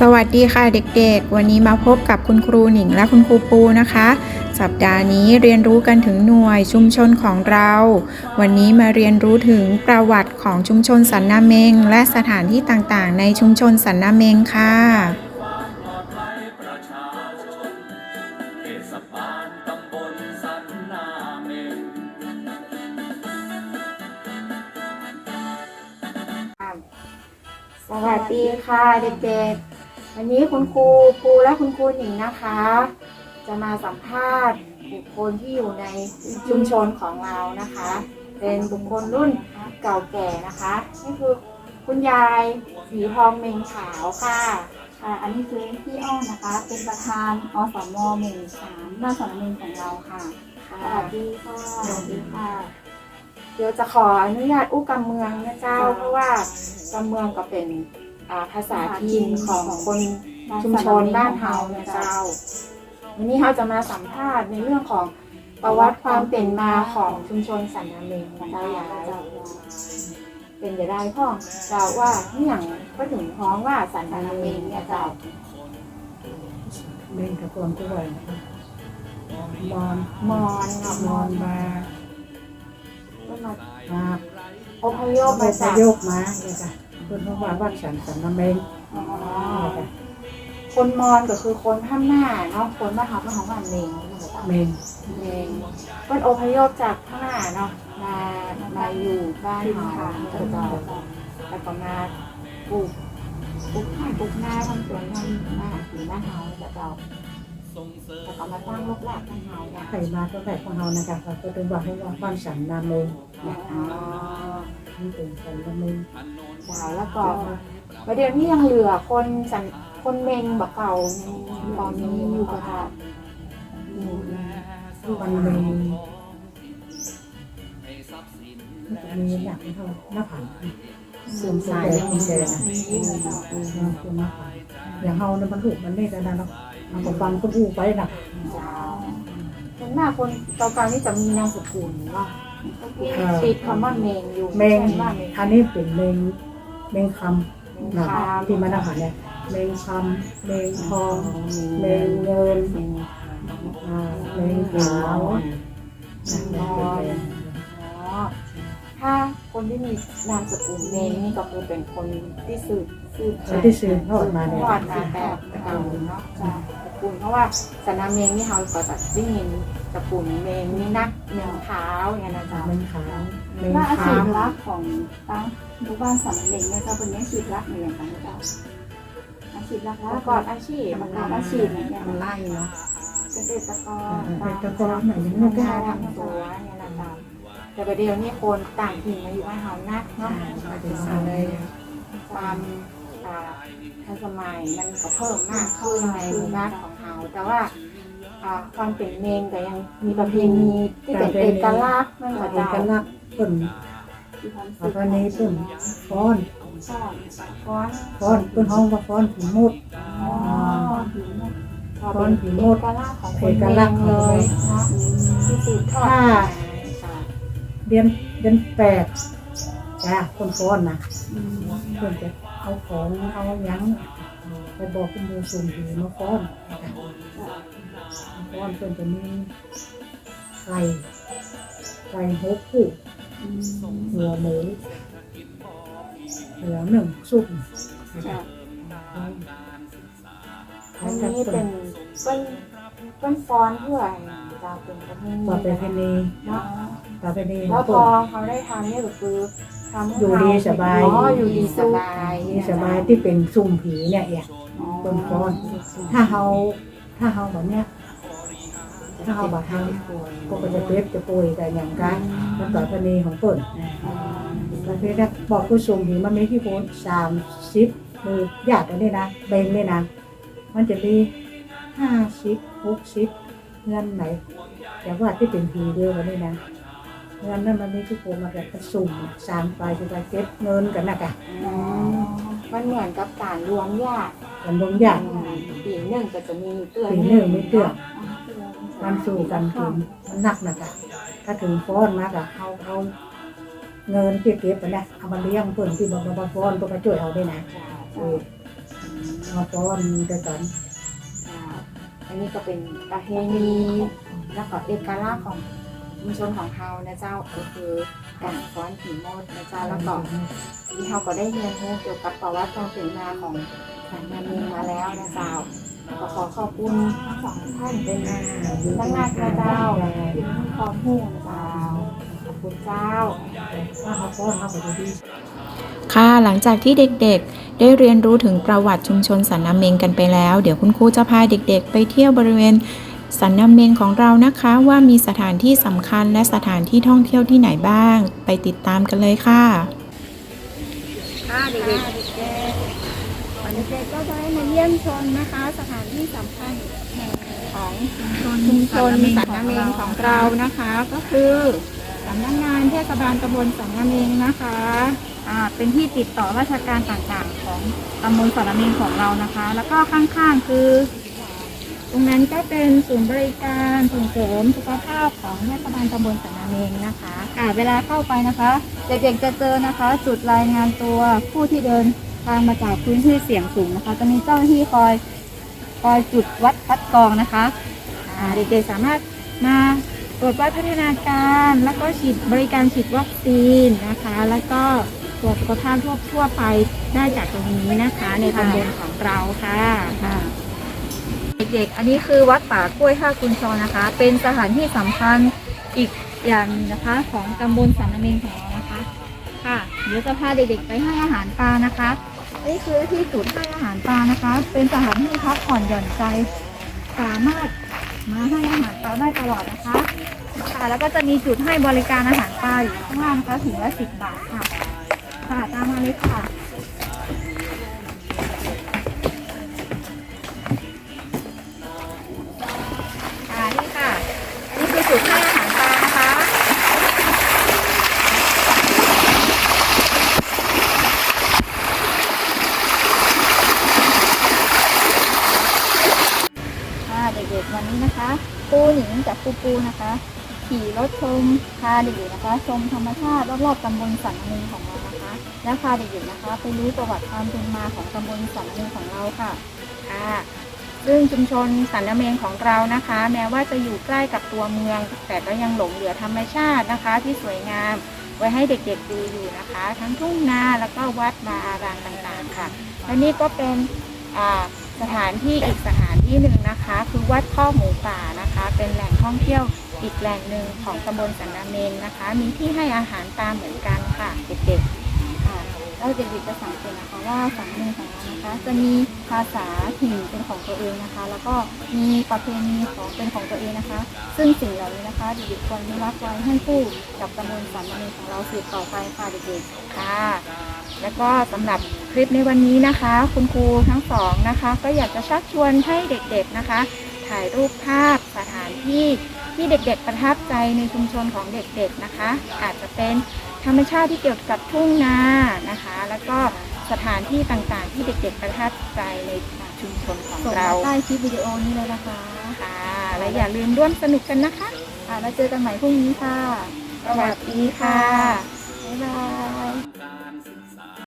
สวัสดีค่ะเด็กๆ วันนี้มาพบกับคุณครูหนิงและคุณครูปูนะคะ สัปดาห์นี้เรียนรู้กันถึงหน่วยชุมชนของเรา วันนี้มาเรียนรู้ถึงประวัติของชุมชนสันนาเมง และสถานที่ต่างๆ ในชุมชนสันนาเมงค่ะสวัสดีค่ะเด็กๆ วันนี้คุณครูปูและคุณครูหนิงนะคะ จะมาสัมภาษณ์บุคคลที่อยู่ในชุมชนของเรานะคะ เป็นบุคคลรุ่นเก่าแก่นะคะนี่คือคุณยายสีทองเมงขาวค่ะค่ะอันนี้คือพี่อ้อมนะคะ เป็นประธานอสมหมู่สามบ้านสอนเมงของเราค่ะค่ะสวัสดีค่ะสวัสดีค่ะ เดี๋ยวจะขออนุญาตอู้กำเมืองนะเจ้า เพราะว่ากำเมืองก็เป็นอ่า ภาษาถิ่นของคนชุมชนบ้านเฮานะเจ้าวันนี้เราจะมาสัมภาษณ์ในเรื่องของประวัติความเป็นมาของชุมชนสันนาเมงนะเจ้ายายเป็นจะได้พ่อเจ้าว่าที่อย่างก็ถึงพ้องว่าสันนาเมงเนี่ยเจ้าเล่นกับความกล้วยมอนมอนเนาะมอนมาก็มามา อพยพไปมาสจากยกมาเลยค่ะคนเมื่อวานบ้านฉันสันน้ำเมงอ๋อเลยค่ะคนมอนก็คือคนข้างหน้าเนาะคนมาทับมาของมันเมงเมงเมงคนอพยพจากข้างหน้าเนาะมามาอยู่บ้านเฮาเจ้าแล้วก็มาปลูกปลูกข้าวปลูกนาทำสวนทำนาสีบ้านเฮาเจ้า แล้วก็มาตั้งรกรากบ้านเฮาเนี่ยใครมาก็แบบของเรานะคะเราก็เป็นบอกให้ว่าบ้านฉันน้ำเมงอ๋อนี่เป็นสันน้ำเมงเจ้าแล้วก็ประเดี๋ยวนี้ยังเหลือคนสันคนเมงแบบเก่าตอนนี้อยู่กับเราอยู่วันเมงมันจะมีอย่างที่เขาหน้าผาเสื่อมสายยังแดงนะคือหน้าผาอย่างเฮาเนี่ยมันถูกมันไม่ได้นะเนาะ เอาไปฟังคนอู้ไปนะส่วนมากคนเก่าๆนี่จะมีนามสกุลว่าติดคำว่าเมงอยู่เมงใช่ว่าเมงอันนี้เป็นเมงเมงคำเมงนะคามที่มันอาหารเนี่ยเมงคำเมงทองเมงเงินอ่าเมงขาวนะเมงเป็นอ๋อถ้า คนที่มีนามสกุลเมงนี่ก็คือเป็นคนที่สืบสืบคนที่ซื้อทอดมาเนี่ยทอดมาแบบเก่าเนาะจากสกุลเพราะว่าสนาเมงนี่เขาก็จะได้ยินสกุลเมงนี่นักเมงขาวอย่างนั้นนะจ๊ะเมงขาวเมงว่าอาชีขาพวหลักของตั้งหมู่บ้านสอนเมงเนี่ยเจ้าเป็นอาชีพหลักในอย่างไรเจ้าอาชีพหลักประกอบอาชีพประกอบอาชีพเนี่ยมันไล่เนาะเกษตรกรเป็นตะกอนหน่อยยังลูไม่กได้ค้าทำสวนเนี่ยนะจ๊ะ แต่ประเดี๋ยวนี้คนต่างถิ่นมาอยู่บ้านเฮานักเนาะเลยความอ่าทันสมัยมันก็เพิ่มมากขึ้นในหมู่บ้านของเฮาแต่ว่าอ่าความเป็นเมงก็ยังมีประเพณีที่เป็นเอกลักษณ์นั่นแหละเอจ้ะกลักษณ์เปิ่นที่ความปสุระขเพณีเปิ่นฟ้อนซ่อนฟ้อนฟ้อนเปิ่นห้องว่าฟ้อนผีมุดอ๋อผิวมุกก็เป็นเอกลักษณ์ของคนเมงเลยเนาะที่สืบทอดมาจ้ะ เดือนเดือนแปดจ้าคนฟ้อนนะเพิ่นจะเอาของเอาหยังไปบอกคุณดูสุ่มผีมาฟ้อนจ้ะฟ้อนเพิ่นจะมีไก่ไก่หกคู่หัวหมูหัวหนึ่งสุกจ้ะอันนี้เป็นเป็นเป็นฟ้อนเพื่ออะไร จะเป็นประเพณีต่อไปเพณีเนาะต่อไปนีแล้วพอเขาได้ทำนี่ก็คือทำให้อยู่ดีสบายอ๋ออยู่ดีสบายนี่สบายที่เป็นซุ่มผีเนี่ยเองอ๋อเป็นฟ้อนถ้าเฮาถ้าเฮาแบบเนี้ยถ้าเฮาแบบเฮาก็จะเจ็บจะป่วยแต่อย่างกันแล้วต่อไปนีของเปิ่นประเภทนั้นบอกผู้ชมผีมันไม่ที่โพสสามสิบมือญาติอันนี้นะเบงเลยนะมันจะมีห้าสิบหกสิบ เงินไหนแต่ว่าที่เป็นผีเดียวกันนี่นะเงินนั้นมันมีที่โพมาแบบกระสุ่มสามไปจะไปเก็บเงินกันนะกะอืมมันเหมือนกับการรวมญาติกันลงญาติปีหนึ่งก็จะมีเตือนปีหนึ่งไม่เตือนอ๋อที่เรามันสู่กันกินมันหนักนะกะถ้าถึงฟ้อนมากะเอาเอาเงินที่เก็บไปนะเอามาเลี้ยงเพิ่นที่บอกว่าฟ้อนเพิ่นมาช่วยเอาได้นะเอออืมมาป้อนด้วยกันอ่าอั นนี้ก็เป็นประเพณีแล้วก็เอกลักษณ์ของชุมชนของเรานะเจ้าก็คือการฟ้อนผีโมดนะเจ้าแล้วก็ที่เราก็ได้เรียนรู้เกี่ยวกับประวัติความเป็นมาของสันนามีมาแล้วนะเจ้าก็ขอขอบคุณทั้งสองท่านเป็นตั้งหน้าพระเจ้าที่มีความรู้นะเจ้าขอบคุณเจ้าถ้าเขาป้อนเขาก็จะดี ค่ะ หลังจากที่เด็กๆ ได้เรียนรู้ถึงประวัติชุมชนสันนาเมงกันไปแล้ว เดี๋ยวคุณครูจะพาเด็กๆ ไปเที่ยวบริเวณสันนาเมงของเรานะคะว่ามีสถานที่สำคัญและสถานที่ท่องเที่ยวที่ไหนบ้าง ไปติดตามกันเลยค่ะค่ะเด็กๆวันเด็กก็จะได้มาเยี่ยมชมนะคะ สถานที่สำคัญแห่งของชุมชนสันนาเมงของเรานะคะ ก็คือสำนักงานเทศบาลตำบลสันนาเมงนะคะ เป็นที่ติดต่อราชการต่างๆ ของตำบลสันนาเมงของเรานะคะ แล้วก็ข้างๆคือ ตรงนั้นก็เป็นศูนย์บริการส่งเสริมสุขภาพของเทศบาลตำบลสันนาเมงนะคะอ่าเวลาเข้าไปนะคะเด็กๆจะเจอนะคะ จุดรายงานตัวผู้ที่เดินทางมาจากพื้นที่เสี่ยงสูงนะคะจะมีเจ้าหน้าที่คอยคอยจุดวัดคัดกรองนะคะเด็กๆสามารถมาตรวจวัดพัฒนาการ แล้วก็ฉีดบริการฉีดวัคซีนนะคะ แล้วก็ ตรวจสุขภาพทั่วทั่วไปได้จากตรงนี้นะคะ ในตำบลของเราค่ะค่ะเด็กๆ อันนี้คือวัดป่ากล้วยท่ากุญชรนะคะ เป็นสถานที่สำคัญอีกอย่างหนึ่งนะคะของตำบลสันนเมงของเรานะคะ ค่ะ เดี๋ยวจะพาเด็กๆไปให้อาหารปลานะคะนี่คือที่จุดให้อาหารปลานะคะ เป็นสถานที่พักผ่อนหย่อนใจ สามารถมาให้อาหารปลาได้ตลอดนะคะค่ะแล้วก็จะมีจุดให้บริการอาหารปลาอยู่ข้างล่างนะคะถึงละสิบบาท ค่ะ ตามมาเลยค่ะ ค่ะ นี่ค่ะ อันนี้คือจุดให้อาหารปลานะคะ ค่ะ เด็กๆ วันนี้นะคะปูหนิงกับปูปูนะคะ ขี่รถชมพาเด็กๆนะคะ ชมธรรมชาติรอบๆตำบลสันนิงของเรา และพาเด็กๆนะคะไปรู้ประวัติความเป็นมาของตำบลสันนิงของเราค่ะค่ะซึ่งชุมชนสันนเมงของเรานะคะ แม้ว่าจะอยู่ใกล้กับตัวเมือง แต่ก็ยังหลงเหลือธรรมชาตินะคะ ที่สวยงามไว้ให้เด็กๆดูอยู่นะคะ ทั้งทุ่งนาแล้วก็วัดวาอารามต่างๆค่ะ และนี่ก็เป็นสถานที่อีกสถานที่หนึ่งนะคะ คือวัดข้อหมูป่านะคะ เป็นแหล่งท่องเที่ยวอีกแหล่งหนึ่งของตำบลสันนาเมงนะคะ มีที่ให้อาหารปลาเหมือนกันค่ะเด็กๆ แล้วเด็กๆจะสังเกตนะคะว่าสังคมของเรานะคะ จะมีภาษาถิ่นเป็นของตัวเองนะคะ แล้วก็มีประเพณีของเป็นของตัวเองนะคะ ซึ่งสิ่งเหล่านี้นะคะเด็กๆควรอนุรักษ์ไว้ให้ผู้กับตำบลสันนิของเราสืบต่อไปค่ะเด็กๆค่ะ แล้วก็สำหรับคลิปในวันนี้นะคะ คุณครูทั้งสองนะคะ ก็อยากจะชักชวนให้เด็กๆนะคะ ถ่ายรูปภาพสถานที่ที่เด็กๆประทับใจในชุมชนของเด็กๆนะคะ อาจจะเป็น ธรรมชาติที่เกี่ยวกับทุ่งนานะคะ แล้วก็สถานที่ต่างๆ ที่เด็กๆประทับใจในชุมชนของส่งเรามาใต้คลิปวิดีโอนี้เลยนะคะค่ะ และอย่าลืมร่วมสนุกกันนะคะค่ะแล้วเจอกันใหม่พรุ่งนี้ค่ะ สวัสดีค่ะ บ๊ายบาย